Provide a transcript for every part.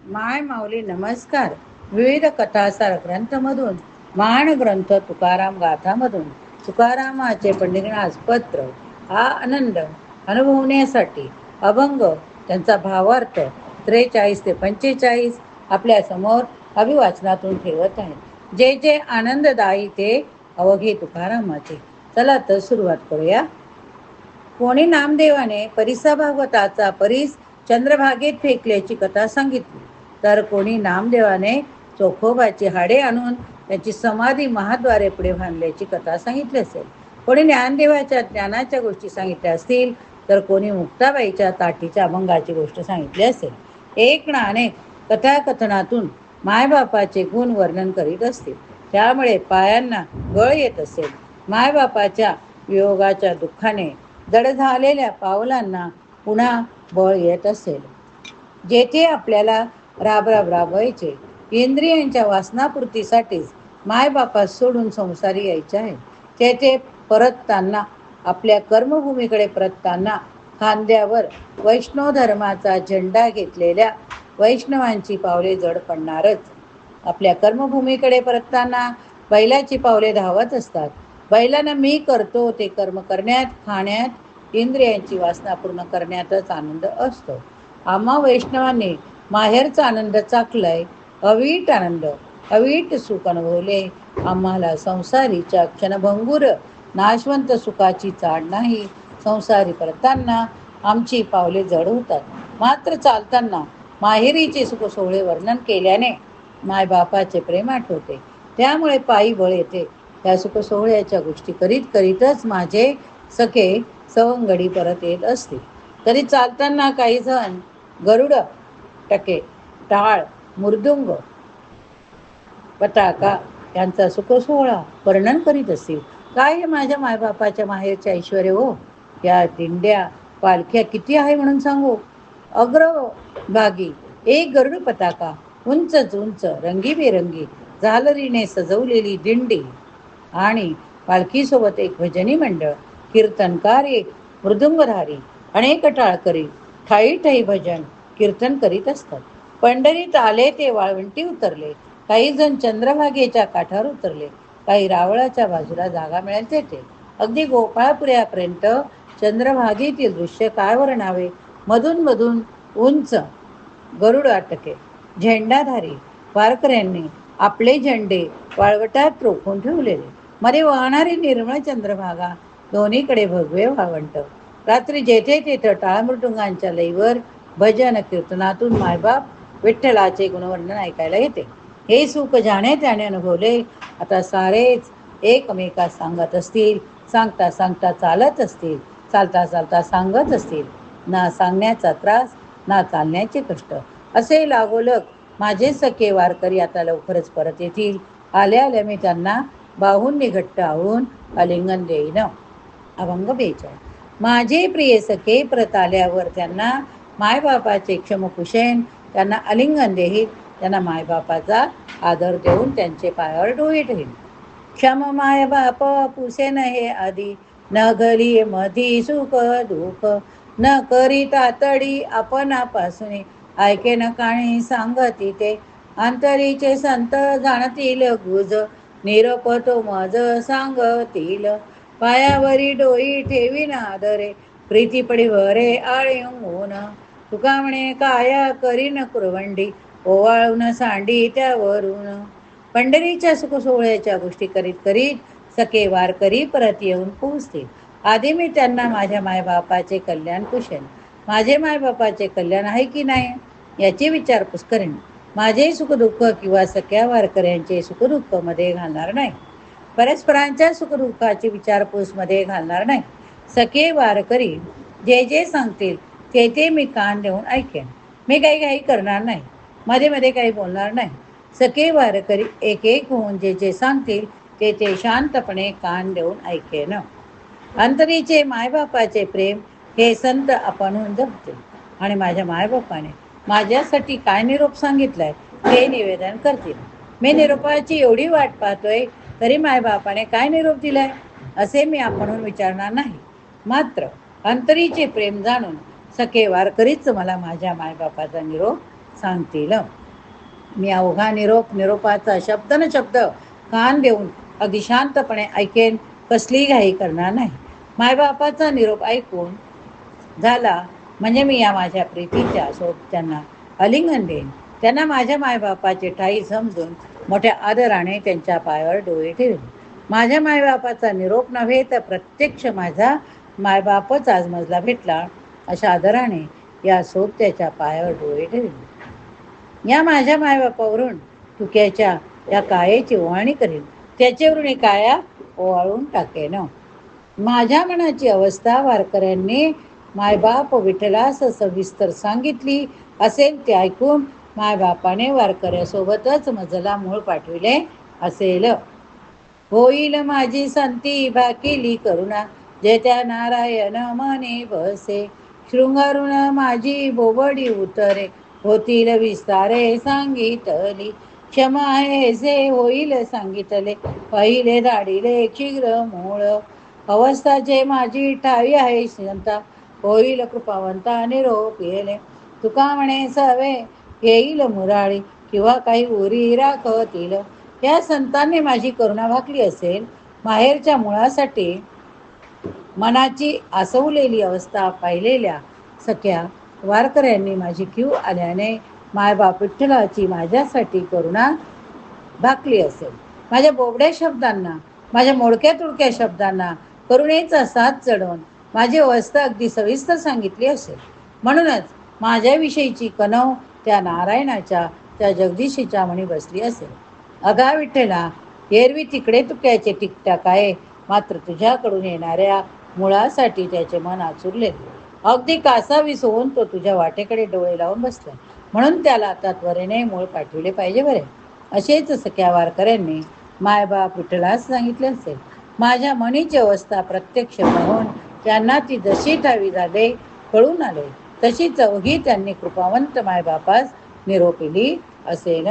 माय माऊली नमस्कार. विविध कथासार ग्रंथमधून महान ग्रंथ तुकाराम गाथामधून तुकारामाचे पंडितनाथ पत्र हा आनंद अनुभवण्यासाठी अभंग त्यांचा भावार्थ त्रेचाळीस ते पंचेचाळीस आपल्यासमोर अभिवाचनातून ठेवत आहेत. जे जे आनंददायी ते अवघे तुकारामाचे. चला तर सुरुवात करूया. कोणी नामदेवाने परिसा भागवताचा परीस चंद्रभागेत फेकल्याची कथा सांगितली. तर कोणी नामदेवाने चोखोबाची हाडे आणून त्याची समाधी महाद्वारे पुढे बांधल्याची कथा सांगितली असेल. कोणी ज्ञानदेवाच्या ज्ञानाच्या गोष्टी सांगितल्या असतील तर कोणी मुक्ताबाईच्या ताटीच्या अभंगाची गोष्ट सांगितली असेल. एक ना अनेक कथाकथनातून मायबापाचे गुण वर्णन करीत असतील. त्यामुळे पायांना गळ येत असेल. मायबापाच्या वियोगाच्या दुःखाने जड झालेल्या पावलांना पुन्हा बळ येत असेल. जेथे आपल्याला राबराब राबवायचे इंद्रियांच्या वासनापूर्तीसाठीच मायबापास सोडून संसारी यायचे आहे. तेथे परतताना आपल्या कर्मभूमीकडे परतताना खांद्यावर वैष्णव धर्माचा झेंडा घेतलेल्या वैष्णवांची पावले जड पडणारच. आपल्या कर्मभूमीकडे परतताना बैलाची पावले धावत असतात. बैलांना मी करतो ते कर्म करण्यात खाण्यात इंद्रियांची वासना पूर्ण करण्यातच आनंद असतो. आम्हा वैष्णवाने माहेरचा आनंद चाकलाय अवीट आनंद अवीट सुख अनुभवले. आम्हाला संसारीच्या क्षणभंगूर नाशवंत सुखाची चाड नाही. संसारी परताना आमची पावले जड होतात मात्र चालताना माहेरीचे सुख सोहळे वर्णन केल्याने मायबापाचे प्रेम आठवते. त्यामुळे पायी बळ येते. त्या सुख सोहळ्याच्या गोष्टी करीत करीतच माझे सखे सवंगडी परत येत असतील तरी चालताना काही जण गरुड टके टाळ मृदुंग पताका यांचा सुखसोहळा वर्णन करीत असतील काय हे माझ्या मायबापाच्या माहेरच्या ऐश्वर हो? या दिंड्या पालख्या किती आहे म्हणून सांगू? अग्रभागी एक गरुड पताका उंच उंच रंगीबेरंगी झालरीने सजवलेली दिंडी आणि पालखीसोबत एक भजनी मंडळ कीर्तनकार एक मृदुंगधारी अनेक टाळकरी ठाई ठाई भजन कीर्तन करीत असतात. पंढरीत आले ते वाळवंटी उतरले. काही जण चंद्रभागेच्या काठावर उतरले. काही रावळाच्या बाजूला जागा मिळेल तेथे. अगदी गोपाळपुऱ्यापर्यंत चंद्रभागेतील दृश्य काय वर्णावे? मधून मधून उंच गरुड अटके झेंडाधारी वारकऱ्यांनी आपले झेंडे वाळवटात रोखून ठेवलेले. मध्ये वाहणारी निर्मळ चंद्रभागा दोन्हीकडे भगवे वावंट रात्री जेथे तेथे टाळमृटुंगांच्या लईवर भजन कीर्तनातून मायबाप विठ्ठलाचे गुणवर्णन ऐकायला येते. हे सुख जाणे त्याने अनुभवले. आता सारेच एकमेकास सांगत असतील सांगता सांगता चालत असतील चालता चालता सांगत असतील. ना सांगण्याचा त्रास ना चालण्याचे कष्ट. असे लागोलक माझे सखे वारकरी आता लवकरच परत येतील. आल्या आल्या मी त्यांना बाहूंनी घट्ट आवळून आलिंगन देईन. अभंग बेचाळ माझे प्रिय सखे परत आल्यावर त्यांना मायबापाचे क्षमकुशेन त्यांना आलिंगन देईल त्यांना मायबापाचा आदर देऊन त्यांचे पायावर डोळे ठेवीन. क्षम मायबाप पुसेन हे आधी. न घरी मधी सुख दुःख. न करी तातडी आपणापासून. ऐके न काणी सांगती ते. अंतरीचे संत जाणतील गुज. निरपतो मज सांगतील. पायावरी डोई ठेवीन आदरे. प्रीती पडी वरे होऊन तुका म्हणे काया करीन कुरवंडी. ओवाळून सांडी त्यावरून. पंढरीच्या सुख सोहळ्याच्या गोष्टी करीत करीत सखे वारकरी परत येऊन पोहोचतील. आधी मी त्यांना माझ्या मायबापाचे कल्याण कुशल माझे मायबापाचे कल्याण आहे की नाही? याची विचारपूस करेन. माझे सुखदुःख किंवा सख्या वारकऱ्यांचे सुखदुःखमध्ये घालणार नाही. परस्परांच्या सुखदुःखाची विचारपूसमध्ये घालणार नाही. सखे वारकरी जे जे सांगतील ते ते मी कान देऊन ऐकेन. मी काही काही करणार नाही. मध्ये मध्ये काही बोलणार नाही. सखे वारकरी एक एक होऊन जे जे सांगतील ते ते शांतपणे कान देऊन ऐकेन. अंतरीचे मायबापाचे प्रेम हे संत आपणहून जपतील. आणि माझ्या मायबापाने माझ्यासाठी काय निरोप सांगितलाय ते निवेदन करतील. मी निरोपाची एवढी वाट पाहतोय तरी मायबापाने काय निरोप दिलाय? असे मी आपणहून विचारणार नाही. मात्र अंतरीचे प्रेम जाणून सखे वारकरीच मला माझ्या मायबापाचा निरोप सांगतील. मी अवघा निरोप निरोपाचा शब्द न शब्द कान देऊन अगदी शांतपणे ऐकेन कसलीही घाई करणार नाही. मायबापाचा निरोप ऐकून झाला म्हणजे मी या माझ्या प्रीतीच्या सोबत्यांना अलिंगन देईन. त्यांना माझ्या मायबापाची ठाई समजून मोठ्या आदराने त्यांच्या पायावर डोळे ठेवले. माझ्या मायबापाचा निरोप नव्हे तर प्रत्यक्ष माझा मायबापच आज मजला भेटला अशा आदराने या सोबत्याच्या पायावर डोळे ठेवले. या माझ्या मायबापावरून तुक्याच्या या कायेची ओवाळणी करील त्याच्यावरून काया ओवाळून टाकेन. माझ्या मनाची अवस्था वारकऱ्यांनी मायबाप विठ्ठलास सविस्तर सांगितली असेल ते ऐकून मायबापाने वारकऱ्यासोबतच मजला मूळ पाठविले असेल. होईल माझी संती बाकेली करुणा जे त्या नारायण मने बसे. शृंगारून माझी बोबडी उतरे होतील विस्तारे सांगितली. क्षमा आहे जे होईल सांगितले पहिले दाडीले शीघ्र मूळ. अवस्था जे माझी ठावी आहे संता होईल कृपावंता निरोप येले. तुका म्हणे सवे येईल मुराळी किंवा काही उरी राखतील या संतांनी माझी करुणा भाकली असेल. माहेरच्या मुळासाठी मनाची आसवलेली अवस्था पाहिलेल्या सख्या वारकऱ्यांनी माझी क्यू आल्याने मायबाप विठ्ठलाची माझ्यासाठी करुणा भाकली असेल. माझ्या बोबड्या शब्दांना माझ्या मोडक्या तुडक्या शब्दांना करुणेचा साथ चढवून माझी अवस्था अगदी सविस्तर सांगितली असेल. म्हणूनच माझ्याविषयीची कणव त्या नारायणाच्या त्या जगदीशीच्या म्हणी बसली असेल. अगा विठ्ठला एरवी तिकडे तुक्याचे टिकटाक आहे. मात्र तुझ्याकडून येणाऱ्या मुळासाठी त्याचे मन आचुरले. अगदी कासावीस होऊन तो तुझ्या वाटेकडे डोळे लावून बसला. म्हणून त्याला आता त्वरेने मूळ पाठविले पाहिजे बरे. असेच सख्या वारकऱ्यांनी मायबाप विठ्ठलास सांगितले असेल. माझ्या मनीची अवस्था प्रत्यक्ष पाहून त्यांना ती जशी ठावी झाले कळून आले. तशी चौघी त्यांनी कृपावंत मायबापास निरोपिली असेल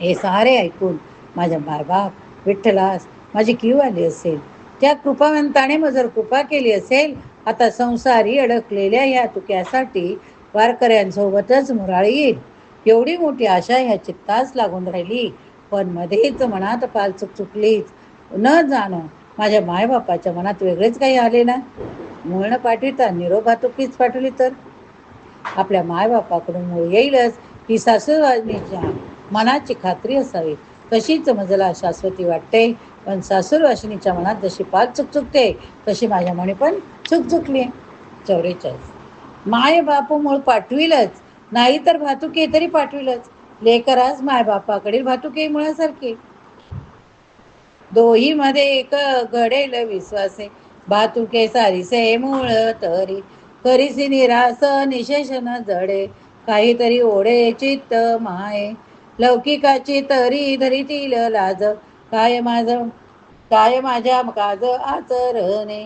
हे सारे ऐकून माझ्या मायबाप विठ्ठलास माझी कीव आली असेल. त्या कृपावंताने मग जर कृपा केली असेल आता संसारी अडकलेल्या ह्या तुक्यासाठी वारकऱ्यांसोबतच मुराळी येईल. एवढी मोठी आशा ह्या चित्तास लागून राहिली. पण मध्येच मनात पाल चुक चुकलीच. न जाणं माझ्या मायबापाच्या मनात वेगळेच काही आले ना? मूळ पाठविता निरोप वाहतुकीच पाठवली तर? आपल्या मायबापाकडून मूळ येईलच. ही सासूरवाणीच्या मनाची खात्री असावी. तशीच मजला शाश्वती वाटते. पण सासूरवाशिनीच्या मनात जशी पाच चुक चुकते तशी माझ्या मनी पण चुक चुकली. चौवेचाळीस माय बापू मूळ पाठविलच. नाही तर भातुके तरी पाठविलच. लेकरास मायबापाकडील भातुके दोही मध्ये एक घडेल विश्वासे. भातुके सारीसे मूळ तरी. करीसी निरास निशेषण जडे. काहीतरी ओढे चित्त माये. लौकिकाची तरी धरितील लाज. काय माझ काय माझ्या काज आचरणे.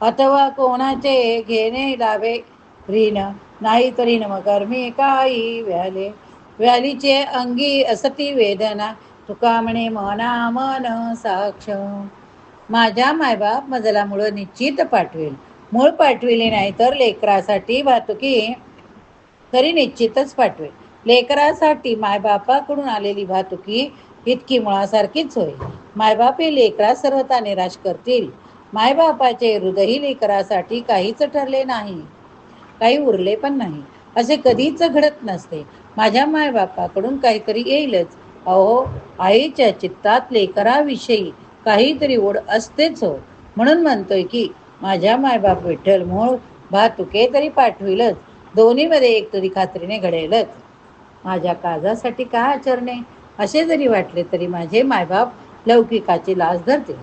अथवा कोणाचे घेणे लावे रीन नाही तरी न कर्मी काही व्याले. व्यालीचे अंगी असती वेदना. तुका म्हणे मना मन साक्ष. माझ्या मायबाप मजलामुळं निश्चित पाठवेल. मूळ पाठविले नाही तर लेकरासाठी वाहतुकी तरी निश्चितच पाठवेल. लेकरासाठी मायबापाकडून आलेली वाहतुकी इतकी मुळासारखीच होय. मायबाप हे लेकरा सर्वता निराश करतील. मायबापाचे हृदयही लेकरासाठी काहीच ठरले नाही. काही उरले पण नाही. असे कधीच घडत नसते. माझ्या मायबापाकडून काहीतरी येईलच. अहो आईच्या चित्तात लेकराविषयी काहीतरी ओढ असतेच हो. म्हणून म्हणतोय की माझ्या मायबाप विठ्ठल मूळ भातुके तरी पाठविलच. दोन्हीमध्ये एक तरी खात्रीने घडेलच. माझ्या काजासाठी का आचरणे? असे जरी वाटले तरी माझे मायबाप लौकिकाची लाज धरतील.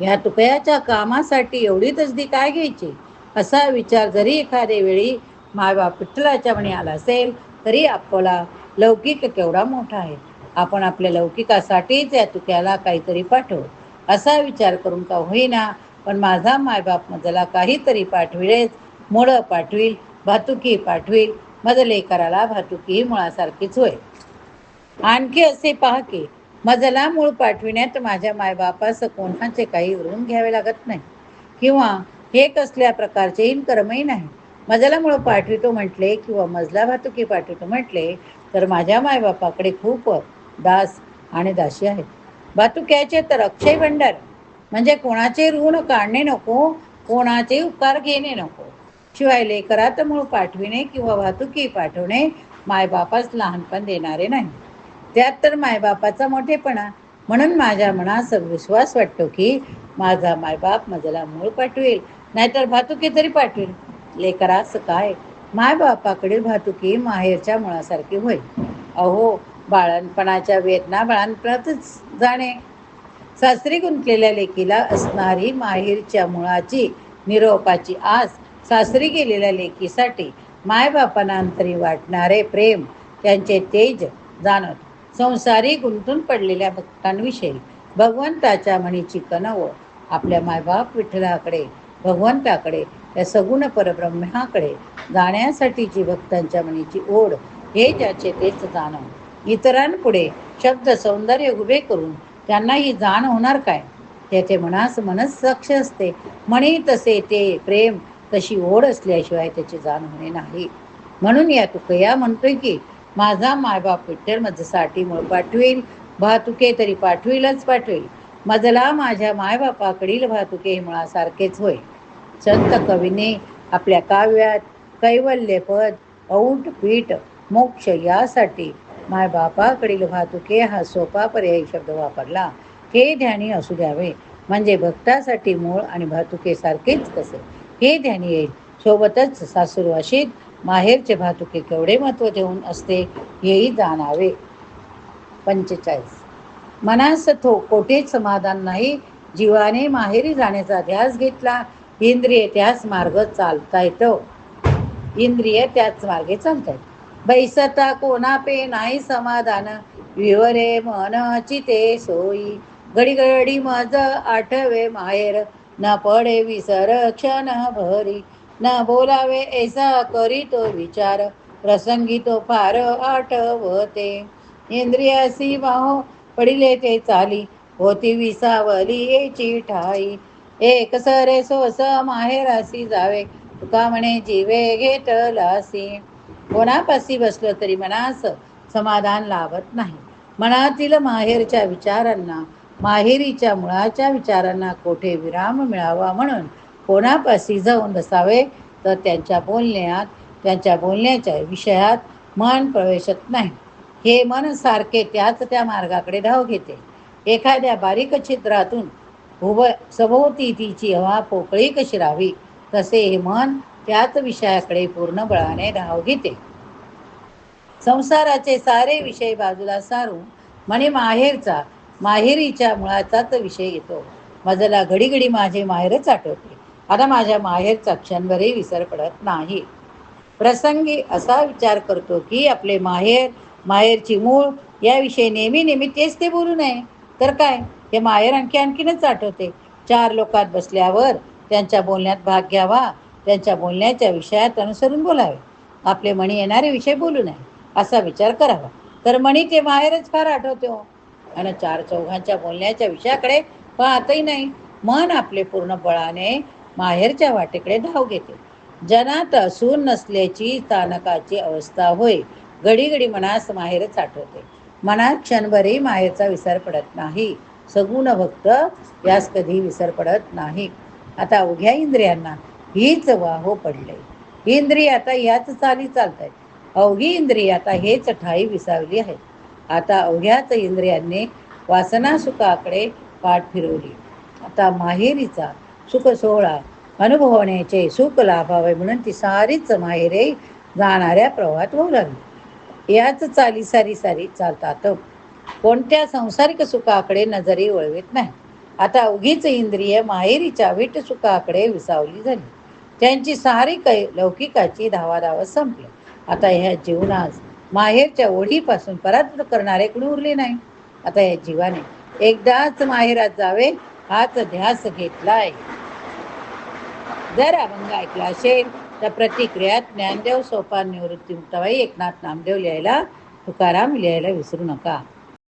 या तुकयाच्या कामासाठी एवढी तसदी काय घ्यायची? असा विचार जरी एखाद्या वेळी मायबाप विठ्ठलाच्या म्हणे आला असेल तरी आपला लौकिक केवढा मोठा आहे. आपण आपल्या लौकिकासाठीच या तुक्याला काहीतरी पाठवू. असा विचार करून का होईना पण माझा मायबाप मजला काहीतरी पाठविलेच. मुळं पाठवील भातुकी पाठवील मज लेकराला भातुकी मुळासारखीच होय. आणखी असे पहा की मजला मूळ पाठविण्यात माझ्या मायबापास कोणाचे काही उरून घ्यावे लागत नाही. किंवा हे कसल्या प्रकारचे इनकर्मही नाही. मजला मूळ पाठवितो म्हटले किंवा मजला भातुकी पाठवितो म्हटले तर माझ्या मायबापाकडे खूप दास आणि दासी आहेत. वाहतुक्याचे तर अक्षय भंडार. म्हणजे कोणाचे ऋण काढणे नको कोणाचे उपकार घेणे नको. शिवाय लेकरात मूळ पाठविणे किंवा वाहतुकी पाठवणे मायबापास लहानपण देणारे नाही. त्यात तर मायबापाचा मोठेपणा. म्हणून माझ्या मनास विश्वास वाटतो की माझा मायबाप माझ्याला मूळ पाठवेल नाहीतर भातुकी तरी पाठवेल. लेकरास काय? मायबापाकडील भातुकी माहेरच्या मुळासारखी होईल. अहो बाळणपणाच्या वेदना बाळणपणातच जाणे. सासरी गुंतलेल्या लेकीला असणारी माहेरच्या मुळाची निरोपाची आस सासरी गेलेल्या लेकीसाठी मायबापांतरी वाटणारे प्रेम त्यांचे तेज जाणत संसारी गुंतून पडलेल्या भक्तांविषयी भगवंताच्या म्हणीची कनव आपल्या मायबाप विठ्ठलाकडे भगवंताकडे त्या सगुण परब्रह्माकडे जाण्यासाठीची भक्तांच्या म्हणीची ओढ हे ज्याचे तेच जाणव इतरांपुढे शब्द सौंदर्य उभे करून त्यांना ही जाण होणार काय? त्याचे मनास मनस सक्ष असते. म्हणी तसे ते प्रेम तशी ओढ असल्याशिवाय त्याची जाण होणे नाही. म्हणून या तुकया म्हणतोय की माझा मायबाप विठ्ठल माझ्यासाठी मूळ पाठवेल वाहतुके तरी पाठवेलच पाठवेल. मजला माझ्या मायबापाकडील वाहतुके हे मुळासारखेच होय. संत कवीने आपल्या काव्यात कैवल्यपद औट पीठ मोक्ष यासाठी मायबापाकडील वाहतुके हा सोपा पर्यायी शब्द वापरला. हे ध्यानी असू द्यावे. म्हणजे भक्तासाठी मूळ आणि वाहतुकेसारखेच कसे हे ध्यानी येईल. सोबतच सासुरवाशीत माहेरचे भातुके केवढे महत्त्व देऊन असते हेही जाणावे. पंचेचाळीस. मनास थो कोठेच समाधान नाही. जीवाने माहेरी जाण्याचा ध्यास घेतला. इंद्रिय त्याच मार्ग चालता येतो. इंद्रिय त्याच मार्गे चालता येतो. बैसता कोणापे नाही समाधान विवरे मन चिते सोयी. घडी घडी मज आठवे माहेर न पडे विसर क्षण भरी. न बोलावे ऐसा करी तो विचार प्रसंगी तो फार आठवते. इंद्रियासी वाहो पडिले ते चाली होती विसावली याची ठाई. एक सरे सोस माहेरासी जावे तुका म्हणे जीवे घेतलासी. कोणापाशी बसलो तरी मनास समाधान लाभत नाही. मनातील माहेरच्या विचारांना माहेरीच्या मुळाच्या विचारांना कोठे विराम मिळावा म्हणून कोणापाशी जाऊन बसावे? तर त्यांच्या बोलण्यात त्यांच्या बोलण्याच्या विषयात मन प्रवेशत नाही. हे मन सारखे त्याच त्या मार्गाकडे धाव घेते. एखाद्या बारीक छिद्रातून उभ सभोवती तिची हवा पोकळी कशी राहावी? तसे हे मन त्याच विषयाकडे पूर्ण बळाने धाव घेते. संसाराचे सारे विषय बाजूला सारून म्हणे माहेरचा माहेरीच्या मुळाचाच विषय येतो. मजला घडी घडी माझे माहेरच आठवते आता माझ्या माहेरचा क्षणभरही विसर पडत नाही. प्रसंगी असा विचार करतो की आपले माहेर माहेरची मूळ याविषयी नेहमी नेहमी तेच ते बोलू नये. तर काय? हे माहेर आणखी आणखीनच आठवते चार लोकात बसल्यावर त्यांच्या बोलण्यात भाग घ्यावा. त्यांच्या बोलण्याच्या विषयात अनुसरून बोलावे. आपले मणी येणारे विषय बोलू नये असा विचार करावा. तर मणी ते माहेरच फार आठवतो. आणि चार चौघांच्या बोलण्याच्या विषयाकडे पाहतही नाही. मन आपले पूर्ण बळाने माहेरच्या वाटेकडे धाव घेते. जनात असून नसल्याची स्थानकाची अवस्था होय घडी घडी मनास माहेरच आठवते. मनात क्षणभरही माहेरचा विसर पडत नाही. सगुण भक्त यास कधी विसर पडत नाही. आता उघ्या इंद्रियांना हीच वाहो पडले. इंद्रिय आता याच चाली चालत आहेत अवघी इंद्रिय आता हेच ठाई विसावली आहेत. आता अवघ्याच इंद्रियांनी वासना सुखाकडे पाठ फिरवली. आता माहेरीचा सुख सोहळा अनुभवण्याचे सुख लाभावे म्हणून ती सारीच माहेरे जाणाऱ्या प्रवाहात होऊ लागली याच चाली सारी सारी चालतात. कोणत्या संसारिक सुखाकडे नजरी वळवित नाही आता उगीच इंद्रिय माहेरीच्या विट सुखाकडे विसावली झाली. त्यांची सारी कै लौकिकाची धावाधाव संपली. आता ह्या जीवनास माहेरच्या ओढीपासून परत करणारे कुणी उरले नाही. आता या जीवाने एकदाच माहेरात जावे हाच ध्यास घेतलाय. जर अभंग ऐकला असेल तर प्रतिक्रियात ज्ञानदेव सोपान निवृत्ती मुक्ताबाई एकनाथ नामदेव लिहायला तुकाराम लिहायला विसरू नका.